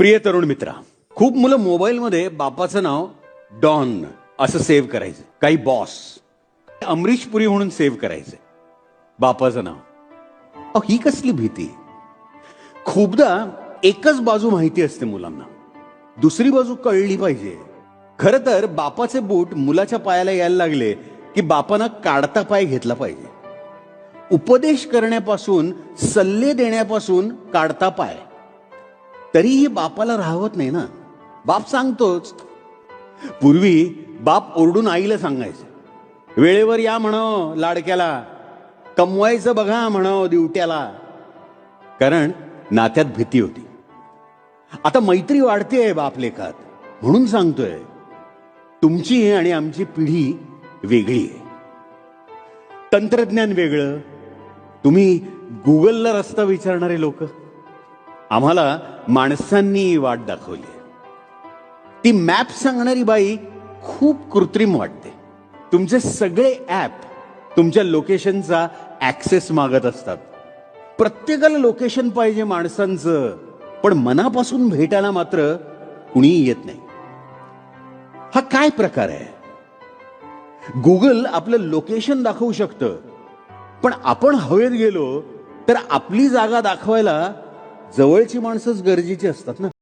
प्रिय तरुण मित्रा खूप मुलं मोबाईलमध्ये बापाचं नाव डॉन असं सेव्ह करायचं. काही बॉस अमरीश पुरी म्हणून सेव्ह करायचं. बापाचं नाव. अहो, ही कसली भीती? खूपदा एकच बाजू माहिती असते मुलांना. दुसरी बाजू कळली पाहिजे. खर तर बापाचे बूट मुलाच्या पायाला यायला लागले की बापानं काढता पाय घेतला पाहिजे. उपदेश करण्यापासून सल्ले देण्यापासून काढता पाय. तरीही बापाला राहवत नाही ना. बाप सांगतोच. पूर्वी बाप ओरडून आईला सांगायचं. वेळेवर या म्हणो लाडक्याला. कमवायचं बघा म्हणावं दिवट्याला. कारण नात्यात भीती होती. आता मैत्री वाढते बाप लेखात. म्हणून सांगतोय. तुमची आणि आमची पिढी वेगळी आहे. तंत्रज्ञान वेगळं. तुम्ही गुगलला रस्ता विचारणारे लोक. आम्हाला माणसांनी वाट दाखवली. ती मॅप सांगणारी बाई खूप कृत्रिम वाटते. तुमचे सगळे ॲप तुमच्या लोकेशनचा ॲक्सेस मागत असतात. प्रत्येकाला लोकेशन पाहिजे माणसांचं पण मनापासून भेटायला मात्र कुणीही येत नाही. हा काय प्रकार आहे? गुगल आपलं लोकेशन दाखवू शकतं पण आपण हवेत गेलो तर आपली जागा दाखवायला जवळची माणसंच गरजेची असतात ना.